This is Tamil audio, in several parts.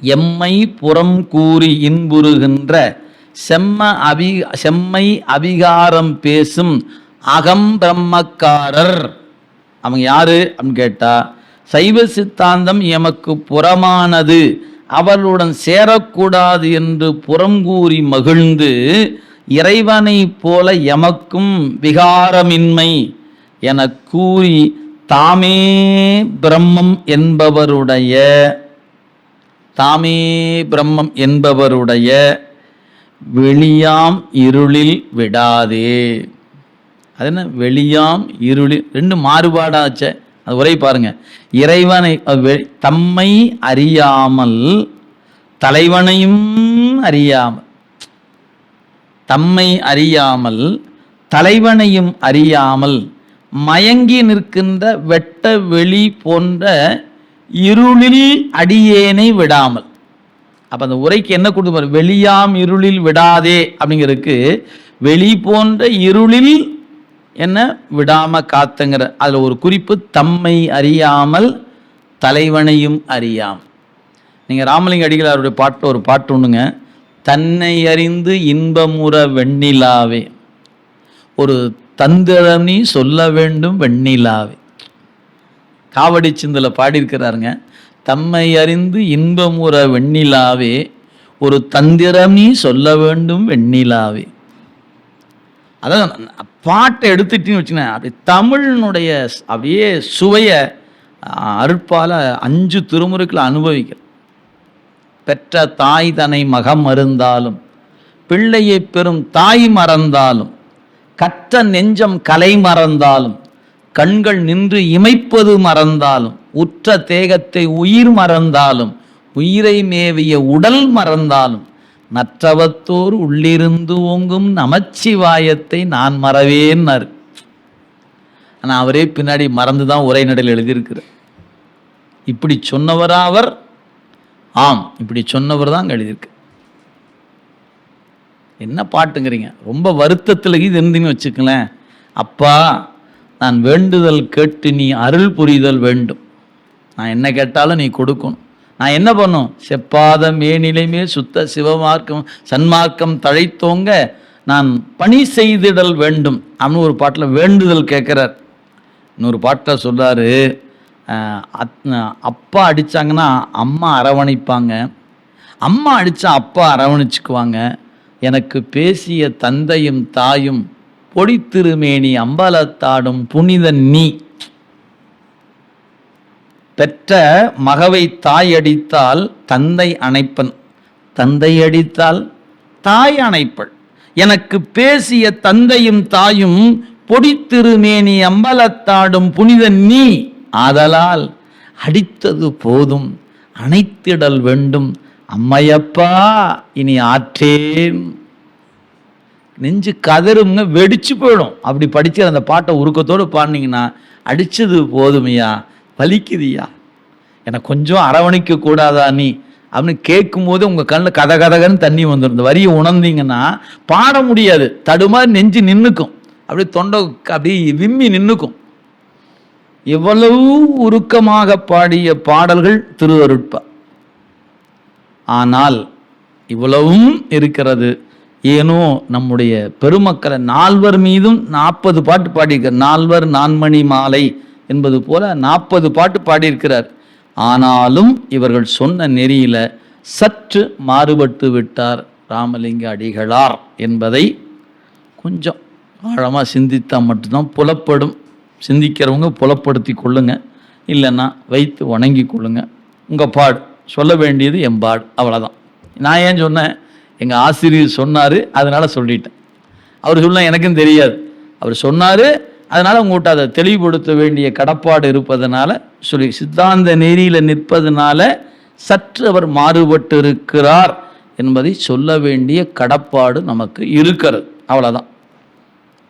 எம்மை புறம் கூறி இன்புறுகின்ற செம்ம அபி செம்மை அபிகாரம் பேசும் அகம் பிரம்மக்காரர். அவங்க யாரு அப்படின்னு கேட்டா சைவ சித்தாந்தம் எமக்கு புறமானது அவர்களுடன் சேரக்கூடாது என்று புறம் கூறி மகிழ்ந்து இறைவனைப் போல எமக்கும் விகாரமின்மை என கூறி தாமே பிரம்மம் என்பவருடைய தாமே பிரம்மம் என்பவருடைய வெளியாம் இருளில் விடாதே. அது என்ன? வெளியாம் இருளில் ரெண்டு மாறுபாடாச்சே. அது உரை பாருங்க. இறைவனை வெ- தம்மை அறியாமல் தலைவனையும் அறியாமல் தம்மை அறியாமல் தலைவனையும் அறியாமல் மயங்கி நிற்கின்ற வெட்ட வெளி போன்ற இருளில் அடியேனை விடாமல். அப்போ அந்த உரைக்கு என்ன கொடுத்து வெளியாம் இருளில் விடாதே அப்படிங்கிறதுக்கு வெளி போன்ற இருளில் என்ன? விடாம காத்துங்கிற அதில் ஒரு குறிப்பு தம்மை அறியாமல் தலைவனையும் அறியாமல் நீங்கள் ராமலிங்க அடிகளாருடைய பாட்டில் ஒரு பாட்டு ஒன்றுங்க தன்னை அறிந்து இன்பமுற வெண்ணிலாவே. ஒரு தந்திரம் நீ சொல்ல வேண்டும் வெண்ணிலாவே. காவடி சிந்தில் பாடியிருக்கிறாருங்க. தம்மை அறிந்து இன்பமுற வெண்ணிலாவே ஒரு தந்திரம் நீ சொல்ல வேண்டும் வெண்ணிலாவே. அதான் பாட்டை எடுத்துட்டின்னு வச்சுனேன் அப்படி தமிழினுடைய அப்படியே சுவையை அருட்பால் அஞ்சு திருமுறைகளை அனுபவிக்கிறேன் பெற்ற தாய் தனை மகம் மருந்தாலும் பிள்ளையை பெறும் தாய் மறந்தாலும் கற்ற நெஞ்சம் கலை மறந்தாலும் கண்கள் நின்று இமைப்பது மறந்தாலும் உற்ற தேகத்தை உயிர் மறந்தாலும் உயிரை மேவிய உடல் மறந்தாலும் நற்றவத்தோர் உள்ளிருந்து ஓங்கும் நமச்சிவாயத்தை நான் மறவேன்னாரு. ஆனால் அவரே பின்னாடி மறந்து தான் உரைநடையில் எழுதியிருக்கிறார். இப்படி சொன்னவரா அவர் ஆம் இப்படி சொன்னவர் தான் எழுதியிருக்கு. என்ன பாட்டுங்கிறீங்க? ரொம்ப வருத்தத்தில் இது இருந்தீங்கன்னு வச்சுக்கலேன் அப்பா நான் வேண்டுதல் கேட்டு நீ அருள் புரிதல் வேண்டும். நான் என்ன கேட்டாலும் நீ கொடுக்கணும். நான் என்ன பண்ணும்? செப்பாத மேனிலைமே சுத்த சிவமார்க்கம் சன்மார்க்கம் தழைத்தோங்க நான் பணி செய்திடல் வேண்டும். அப்படின்னு ஒரு பாட்டில் வேண்டுதல் கேட்குறார். இன்னொரு பாட்டில் சொல்கிறார் அத்- அப்பா அடித்தாங்கன்னா அம்மா அரவணைப்பாங்க. அம்மா அடித்தா அப்பா அரவணைச்சுக்குவாங்க. எனக்கு பேசிய தந்தையும் தாயும் பொடித்திருமேனி அம்பலத்தாடும் புனிதன் நீ. பெற்ற மகவை தாய் அடித்தால் தந்தை அணைப்பன். தந்தை அடித்தால் தாய் அணைப்பள். எனக்கு பேசிய தந்தையும் தாயும் பொடித்திருமேனி அம்பலத்தாடும் புனிதன் நீ. ஆதலால் அடித்தது போதும் அணைத்திடல் வேண்டும். அம்மையப்பா இனி ஆற்றேன். நெஞ்சு கதறுங்க வெடிச்சு போயிடும். அப்படி படிச்சு அந்த பாட்டை உருக்கத்தோடு பாடினீங்கன்னா அடிச்சது போதுமையா? வலிக்குதியா? எனக்கு கொஞ்சம் அரவணைக்க கூடாதா நீ? அப்படின்னு கேட்கும்போது உங்கள் கண்ணில் கத கதகன்னு தண்ணி வந்துடும். இந்த வரியை உணர்ந்தீங்கன்னா பாட முடியாது. தடுமாறி நெஞ்சு நின்றுக்கும் அப்படியே தொண்டை அப்படியே விம்மி நின்றுக்கும் எவ்வளவு உருக்கமாக பாடிய பாடல்கள் திருவருட்பா. ஆனால் இவ்வளவும் இருக்கிறது. ஏனோ நம்முடைய பெருமக்களை நால்வர் மீதும் நாற்பது பாட்டு பாடியிருக்கார் நால்வர் நான்மணி மாலை என்பது போல நாற்பது பாட்டு பாடியிருக்கிறார். ஆனாலும் இவர்கள் சொன்ன நெறியில சற்று மாறுபட்டு விட்டார் ராமலிங்க அடிகளார் என்பதை கொஞ்சம் ஆழமாக சிந்தித்தால் மட்டும்தான் புலப்படும். சிந்திக்கிறவங்க புலப்படுத்தி கொள்ளுங்க. இல்லைன்னா வைத்து வணங்கி கொள்ளுங்க. உங்கள் பாடு சொல்ல வேண்டியது என் பாடு. அவ்வளோதான் நான் ஏன் சொன்னேன்? எங்கள் ஆசிரியர் சொன்னார் அதனால் சொல்லிட்டேன். அவர் சொன்னால் எனக்கும் தெரியாது. அவர் சொன்னார் அதனால் உங்கள்கிட்ட அதை தெளிவுபடுத்த வேண்டிய கடப்பாடு இருப்பதனால சொல்லி சித்தாந்த நெறியில் நிற்பதனால சற்று அவர் மாறுபட்டு இருக்கிறார் என்பதை சொல்ல வேண்டிய கடப்பாடு நமக்கு இருக்கிறது. அவ்வளோதான்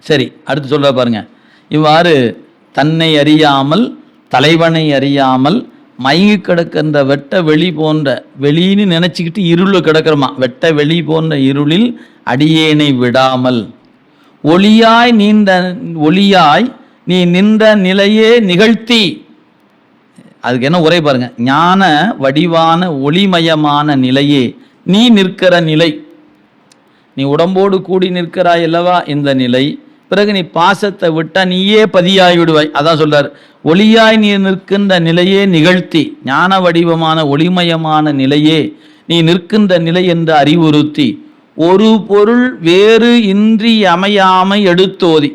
சரி அடுத்து சொல்ல பாருங்க. இவ்வாறு தன்னை அறியாமல் தலைவனை அறியாமல் மயங்கி கிடக்கின்ற வெட்ட வெளி போன்ற வெளின்னு நினச்சிக்கிட்டு இருளில் கிடக்கிறோமா? வெட்ட வெளி போன்ற இருளில் அடியேனை விடாமல். ஒளியாய் நீண்ட ஒளியாய் நீ நின்ற நிலையே நிகழ்த்தி. அதுக்கு என்ன உரை பாருங்க. ஞான வடிவான ஒளிமயமான நிலையே நீ நிற்கிற நிலை. நீ உடம்போடு கூடி நிற்கிறாய் அல்லவா இந்த நிலை? பிறகு நீ பாசத்தை விட்டால் நீயே பதியாகிவிடுவாய். அதான் சொல்றார். ஒளியாய் நீ நிற்கின்ற நிலையே நிகழ்த்தி ஞான வடிவமான ஒளிமயமான நிலையே நீ நிற்கின்ற நிலை என்று அறிவுறுத்தி ஒரு பொருள் வேறு இன்றி அமையாமை எடுத்தோதி.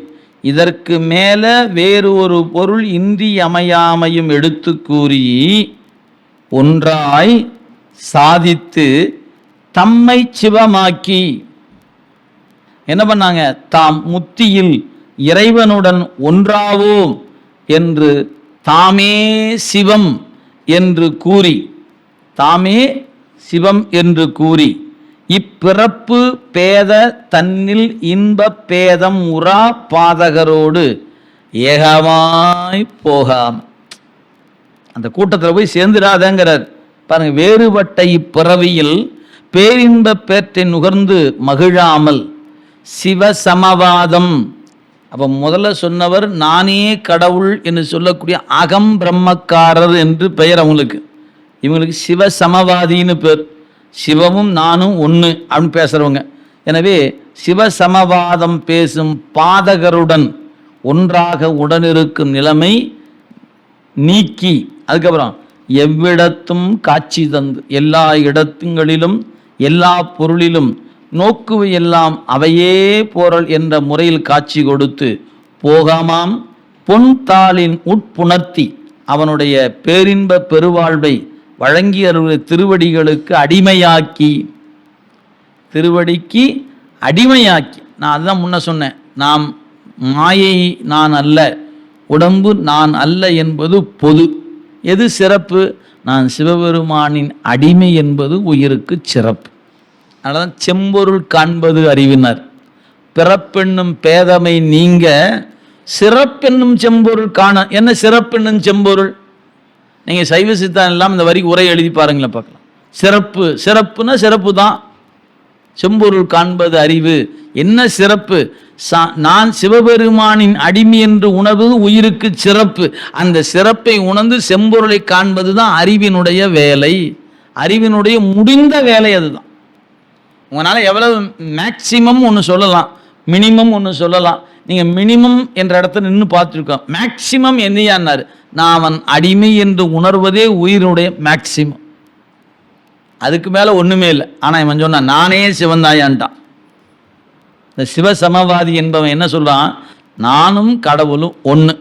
இதற்கு மேல வேறு ஒரு பொருள் இன்றி அமையாமையும் எடுத்து கூறி ஒன்றாய் சாதித்து தம்மை சிவமாக்கி என்ன பண்ணாங்க? தாம் முத்தியில் இறைவனுடன் ஒன்றாவோம் என்று தாமே சிவம் என்று கூறி தாமே சிவம் என்று கூறி இப்பிறப்பு பேத தன்னில் இன்ப பேதம் உரா பாதகரோடு ஏகமாய் போகாம். அந்த கூட்டத்தில் போய் சேர்ந்துடாதங்கிறார். பாருங்க வேறுபட்ட இப்பிறவியில் பேரின்ப பேற்றை நுகர்ந்து மகிழாமல் சிவசமவாதம். அப்போ முதல்ல சொன்னவர் நானே கடவுள் என்று சொல்லக்கூடிய அகம் பிரம்மக்காரர் என்று பெயர் அவங்களுக்கு. இவங்களுக்கு சிவசமவாதின்னு பேர். சிவமும் நானும் ஒன்று அப்படின்னு பேசுகிறவங்க எனவே சிவசமவாதம் பேசும் பாதகருடன் ஒன்றாக உடனிருக்கும் நிலைமை நீக்கி அதுக்கப்புறம் எவ்விடத்தும் காட்சி தந்து எல்லா இடத்துங்களிலும் எல்லா பொருளிலும் நோக்குவை எல்லாம் அவையே போரல் என்ற முறையில் காட்சி கொடுத்து போகாமாம் பொன் தாளின் உட்புணர்த்தி அவனுடைய பேரின்ப பெருவாழ்வை வழங்கி அருள் திருவடிகளுக்கு அடிமையாக்கி திருவடிக்கு அடிமையாக்கி. நான் அதுதான் முன்ன சொன்னேன். நாம் மாயை நான் அல்ல உடம்பு நான் அல்ல என்பது பொது. எது சிறப்பு? நான் சிவபெருமானின் அடிமை என்பது உயிருக்கு சிறப்பு. அதனால தான் செம்பொருள் காண்பது அறிவினர். பிறப்பென்னும் பேதமை நீங்க சிறப்பெண்ணும் செம்பொருள் காண என்ன சிறப்பெண்ணும் செம்பொருள்? நீங்கள் சைவ சித்தாந்தம் இல்லாமல் இந்த வரிக்கு உரை எழுதி பாருங்களேன் பார்க்கலாம். சிறப்பு சிறப்புனா சிறப்பு தான் செம்பொருள் காண்பது அறிவு. என்ன சிறப்பு? சா- நான் சிவபெருமானின் அடிமை என்று உணர்வது உயிருக்கு சிறப்பு. அந்த சிறப்பை உணர்ந்து செம்பொருளை காண்பது தான் அறிவினுடைய வேலை. அறிவினுடைய முடிந்த வேலை அதுதான். உங்களால் எவ்வளவு மேக்சிமம் ஒன்று சொல்லலாம். மினிமம் ஒன்று சொல்லலாம். நீங்கள் மினிமம் என்ற இடத்துல நின்று பார்த்துருக்கோம். மேக்சிமம் என்னையான்னாரு நான் அவன் அடிமை என்று உணர்வதே உயிரினுடைய மேக்சிமம் அதுக்கு மேலே ஒன்றுமே இல்லை. ஆனால் இவன் சொன்னான் நானே சிவந்தாயான்ட்டான். இந்த சிவசமவாதி என்பவன் என்ன சொல்றான்? நானும் கடவுளும் ஒன்று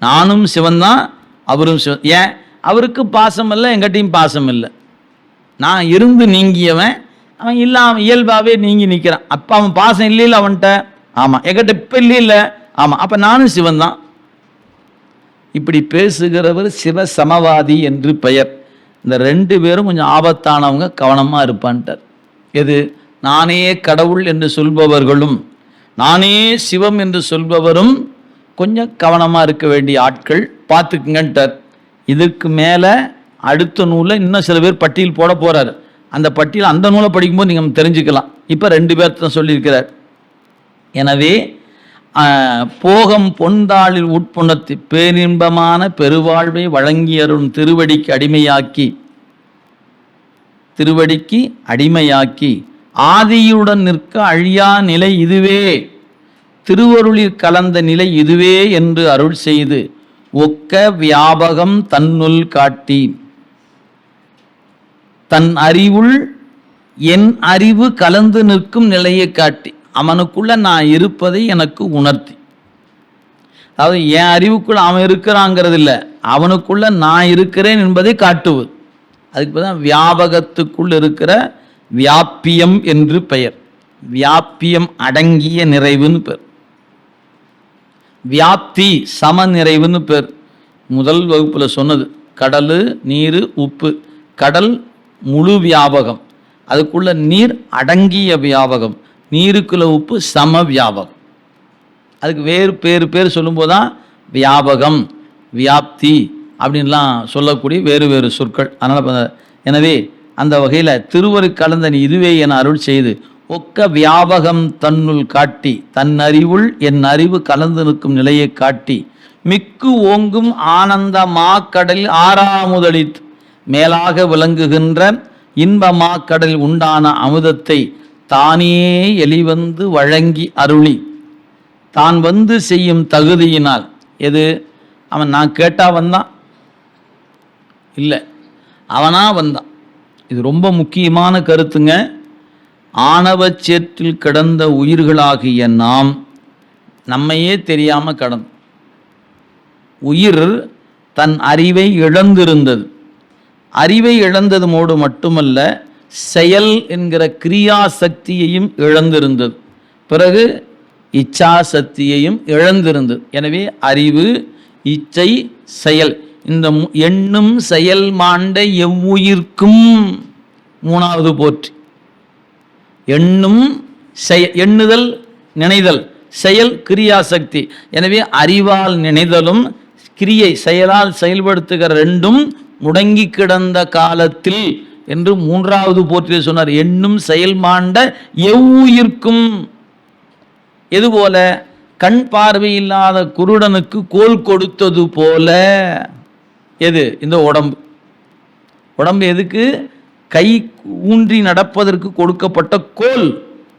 நானும் சிவன்தான் அவரும் சிவன் ஏன்? அவருக்கு பாசம் இல்லை எங்கிட்டையும் பாசம் இல்லை. நான் இருந்து நீங்கியவன் அவன் இல்லாம இயல்பாகவே நீங்கி நிற்கிறான் அப்போ அவன் பாசம் இல்லையில அவன்கிட்ட? ஆமாம் என்கிட்ட இப்போ இல்லையில? ஆமாம் அப்போ நானும் சிவன் தான் இப்படி பேசுகிறவர் சிவ சமவாதி என்று பெயர். இந்த ரெண்டு பேரும் கொஞ்சம் ஆபத்தானவங்க கவனமாக இருப்பான்ட்டார். எது? நானே கடவுள் என்று சொல்பவர்களும் நானே சிவம் என்று சொல்பவரும் கொஞ்சம் கவனமாக இருக்க வேண்டிய ஆட்கள் பார்த்துக்குங்கன்ட்டார். இதுக்கு மேலே அடுத்த நூலில் இன்னும் சில பேர் பட்டியல் போட போகிறாரு அந்த பட்டியல் அந்த நூலை படிக்கும்போது நீங்கள் தெரிஞ்சுக்கலாம். இப்போ ரெண்டு பேர்த்த சொல்லியிருக்கிறார். எனவே போகம் பொன்தாளில் உட்புணத்து பேரின்பமான பெருவாழ்வை வழங்கி அருளும் திருவடிக்கு அடிமையாக்கி திருவடிக்கு அடிமையாக்கி ஆதியுடன் நிற்க அழியா நிலை இதுவே திருவருளில் கலந்த நிலை இதுவே என்று அருள் செய்து ஒக்க வியாபகம் தன்னுள் காட்டி. தன் அறிவுள் என் அறிவு கலந்து நிற்கும் நிலையை காட்டி அவனுக்குள்ள நான் இருப்பதை எனக்கு உணர்த்தி. அதாவது என் அறிவுக்குள்ள அவன் இருக்கிறாங்கிறது இல்லை அவனுக்குள்ள நான் இருக்கிறேன் என்பதை காட்டுவது. அதுக்கு தான் வியாபகத்துக்குள் இருக்கிற வியாப்பியம் என்று பெயர். வியாப்பியம் அடங்கிய நிறைவுன்னு பேர். வியாப்தி சம நிறைவுன்னு பேர். முதல் வகுப்பில் சொன்னது கடல் நீர் உப்பு. கடல் முழு வியாபகம். அதுக்குள்ள நீர் அடங்கிய வியாபகம். நீருக்குள்ள உப்பு சம வியாபகம். அதுக்கு வேறு பேர் பேர் சொல்லும்போது தான் வியாபகம் வியாப்தி அப்படின்லாம் சொல்லக்கூடிய வேறு வேறு சொற்கள். அதனால் எனவே அந்த வகையில் திருவரு கலந்த நீ இதுவே என அருள் செய்து ஒக்க வியாபகம் தன்னுள் காட்டி தன் அறிவுள் என் அறிவு கலந்து நிற்கும் நிலையை காட்டி மிக்கு ஓங்கும் ஆனந்த மாக்கடலில் ஆறாமுதளித்து மேலாக விளங்குகின்ற இன்ப கடலில் உண்டான அமுதத்தை தானே எளிவந்து வழங்கி அருளி. தான் வந்து செய்யும் தகுதியினால். எது? அவன் நான் கேட்டா வந்தான் இல்லை. அவனா வந்தான் இது ரொம்ப முக்கியமான கருத்துங்க. ஆணவச் சேற்றில் கிடந்த உயிர்களாகிய நாம் நம்மையே தெரியாம கடந்தோம். உயிர் தன் அறிவை இழந்திருந்தது. அறிவை இழந்ததுமோடு மட்டுமல்ல செயல் என்கிற கிரியா சக்தியையும் இழந்திருந்தது. பிறகு இச்சா சக்தியையும் இழந்திருந்தது. எனவே அறிவு இச்சை செயல். இந்த மு- எண்ணும் செயல் மாண்ட எவ்வுயிர்க்கும் மூணாவது போற்றி. எண்ணும் செய எண்ணுதல் நினைதல். செயல் கிரியாசக்தி. எனவே அறிவால் நினைதலும் கிரியை செயலால் செயல்படுத்துகிற ரெண்டும் முடங்கி கிடந்த காலத்தில் என்று மூன்றாவது போற்றி சொன்னார். எண்ணும் செயல்மாண்ட எவ்வுயிர்க்கும் எதுபோல? கண் பார்வை இல்லாத குருடனுக்கு கோல் கொடுத்தது போல. எது? இந்த உடம்பு. உடம்பு எதுக்கு? கை ஊன்றி நடப்பதற்கு கொடுக்கப்பட்ட கோல்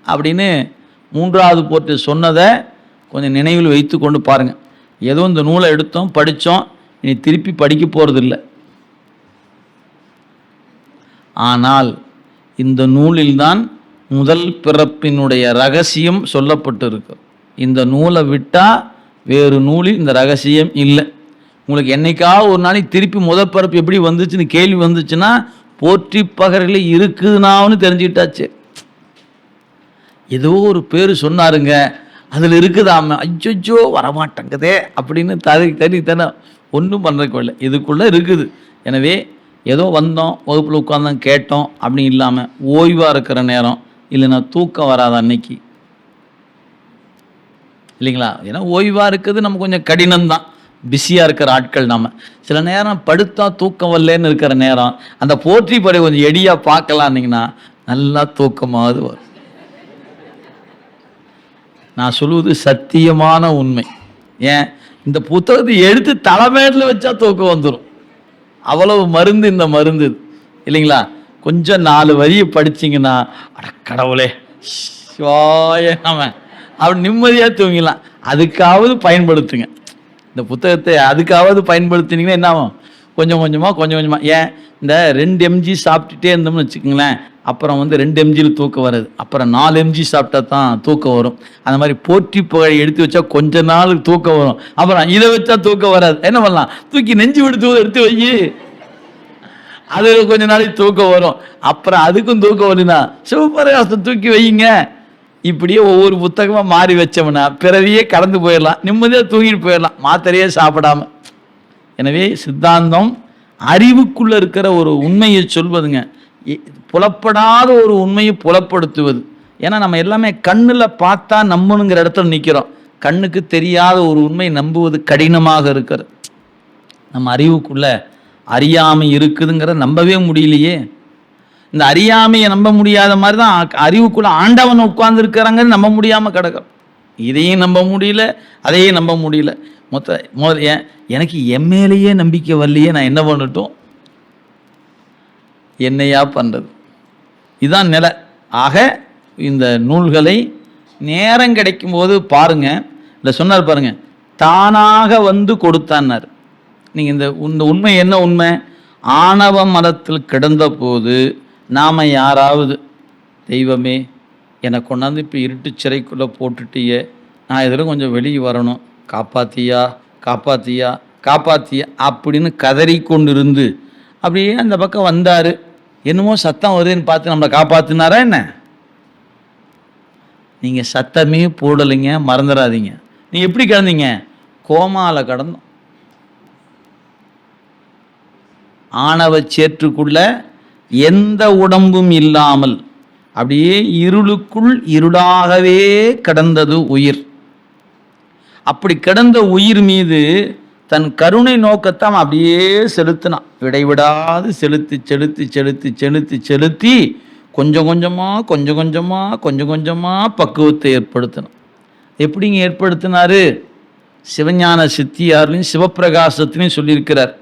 அப்படின்னு மூன்றாவது போட்டு சொன்னதை கொஞ்சம் நினைவில் வைத்து கொண்டு பாருங்கள் ஏதோ இந்த நூலை எடுத்தோம் படித்தோம் இனி திருப்பி படிக்க போகிறதில்ல ஆனால் இந்த நூலில்தான் முதல் பிறப்பினுடைய ரகசியம் சொல்லப்பட்டிருக்கு. இந்த நூலை விட்டால் வேறு நூலில் இந்த ரகசியம் இல்லை. உங்களுக்கு என்னைக்காவது ஒரு நாளைக்கு திருப்பி முதல் பிறப்பு எப்படி வந்துச்சுன்னு கேள்வி வந்துச்சுன்னா போற்றி பகர்களே இருக்குதுனான்னு தெரிஞ்சுக்கிட்டாச்சு. ஏதோ ஒரு பேர் சொன்னாருங்க அதில் இருக்குதாம? அச்சோ வரமாட்டேங்குதே அப்படின்னு தறி தனி தானே ஒன்றும் பண்ணுறக்கோ இல்லை இதுக்குள்ளே இருக்குது. எனவே ஏதோ வந்தோம் வகுப்பில் உட்காந்தோம் கேட்டோம் அப்படின்னு இல்லாமல் ஓய்வாக இருக்கிற நேரம் இல்லைன்னா தூக்கம் வராத அன்னைக்கு. இல்லைங்களா? ஏன்னா ஓய்வாக இருக்கிறது நம்ம கொஞ்சம் கடினம்தான். பிஸியாக இருக்கிற ஆட்கள் நம்ம சில நேரம் படுத்தா தூக்கம் வரலன்னு இருக்கிற நேரம் அந்த போற்றி படை கொஞ்சம் எடியாக பார்க்கலான்னிங்கன்னா நல்லா தூக்கமாவது வரும். நான் சொல்லுவது சத்தியமான உண்மை. ஏன்? இந்த புத்தகத்தை எடுத்து தலைமையில வச்சா தூக்கம் வந்துடும் அவ்வளவு மருந்து இந்த மருந்து. இல்லைங்களா? கொஞ்சம் நாலு வரியை படிச்சிங்கன்னா அட கடவுளே சிவாய அப்படி நிம்மதியாக தூங்கிடலாம். அதுக்காவது பயன்படுத்துங்க. இந்த புத்தகத்தை அதுக்காவது பயன்படுத்தினீங்கன்னா என்ன ஆகும்? கொஞ்சம் கொஞ்சமாக கொஞ்சம் கொஞ்சமாக ஏன்? இந்த ரெண்டு எம்ஜி சாப்பிட்டுட்டே இருந்தோம்னு வச்சுக்கோங்களேன். அப்புறம் வந்து ரெண்டு எம்ஜியில் தூக்கம் வராது. அப்புறம் நாலு எம்ஜி சாப்பிட்டா தான் தூக்கம் வரும். அந்த மாதிரி போற்றி புகழை எடுத்து வச்சா கொஞ்ச நாள் தூக்கம் வரும். அப்புறம் இதை வச்சா தூக்கம் வராது. என்ன பண்ணலாம்? தூக்கி நெஞ்சு விடுத்து எடுத்து வை. அது கொஞ்ச நாளைக்கு தூக்கம் வரும். அப்புறம் அதுக்கும் தூக்கம் வருதுன்னா சிவபரகாசத்தை தூக்கி வையுங்க இப்படியே ஒவ்வொரு புத்தகமாக மாறி வச்சோம்னா பிறவியே கடந்து போயிடலாம். நிம்மதியாக தூங்கிட்டு போயிடலாம். மாத்திரையே சாப்பிடாம. எனவே சித்தாந்தம் அறிவுக்குள்ளே இருக்கிற ஒரு உண்மையை சொல்வதுங்க. இ- புலப்படாத ஒரு உண்மையை புலப்படுத்துவது. ஏன்னா நம்ம எல்லாமே கண்ணில் பார்த்தா நம்பணுங்கிற இடத்துல நிற்கிறோம் கண்ணுக்கு தெரியாத ஒரு உண்மை நம்புவது கடினமாக இருக்கிறது. நம்ம அறிவுக்குள்ள அறியாமை இருக்குதுங்கிறத நம்பவே முடியலையே. இந்த அறியாமையை நம்ப முடியாத மாதிரி தான் அறிவுக்குள்ள ஆண்டவன் உட்கார்ந்து நம்ப முடியாமல் கிடக்கிறோம். இதையும் நம்ப முடியல அதையும் நம்ப முடியல. மொத்த முதல் எனக்கு என் மேலேயே நம்பிக்கை வரலையே நான் என்ன பண்ணட்டும்? என்னையா பண்ணுறது இதுதான் நிலை. ஆக இந்த நூல்களை நேரம் கிடைக்கும் போது பாருங்க. இல்லை சொன்னார் பாருங்க. தானாக வந்து கொடுத்தான்னார். நீங்கள் இந்த இந்த உண்மை என்ன உண்மை? ஆணவ மரத்தில் கிடந்த போது நாம் யாராவது தெய்வமே என்னை கொண்டாந்து இப்போ இருட்டு சிறைக்குள்ளே போட்டுட்டியே. நான் இதில் கொஞ்சம் வெளியே வரணும். காப்பாத்தியா காப்பாத்தியா காப்பாத்தியா அப்படின்னு கதறிக்கொண்டு இருந்து அப்படியே அந்த பக்கம் வந்தார். என்னமோ சத்தம் வருதுன்னு பார்த்து நம்மளை காப்பாற்றினாரா என்ன? நீங்கள் சத்தமே போடலைங்க மறந்துடாதீங்க நீ எப்படி கிடந்தீங்க கோமாவில் கடந்தோம். ஆணவ சேற்றுக்குள்ள எந்த உடம்பும் இல்லாமல் அப்படியே இருளுக்குள் இருளாகவே கடந்தது உயிர். அப்படி கிடந்த உயிர் மீது தன் கருணை நோக்கத்தை அவன் அப்படியே செலுத்தினான். இடைவிடாது செலுத்தி செலுத்தி செலுத்தி செலுத்தி செலுத்தி கொஞ்சம் கொஞ்சமாக கொஞ்சம் கொஞ்சமாக கொஞ்சம் கொஞ்சமாக பக்குவத்தை ஏற்படுத்தினான். எப்படிங்க ஏற்படுத்தினார்? சிவஞான சித்தியார்லையும் சிவப்பிரகாசத்திலையும் சொல்லியிருக்கிறார்.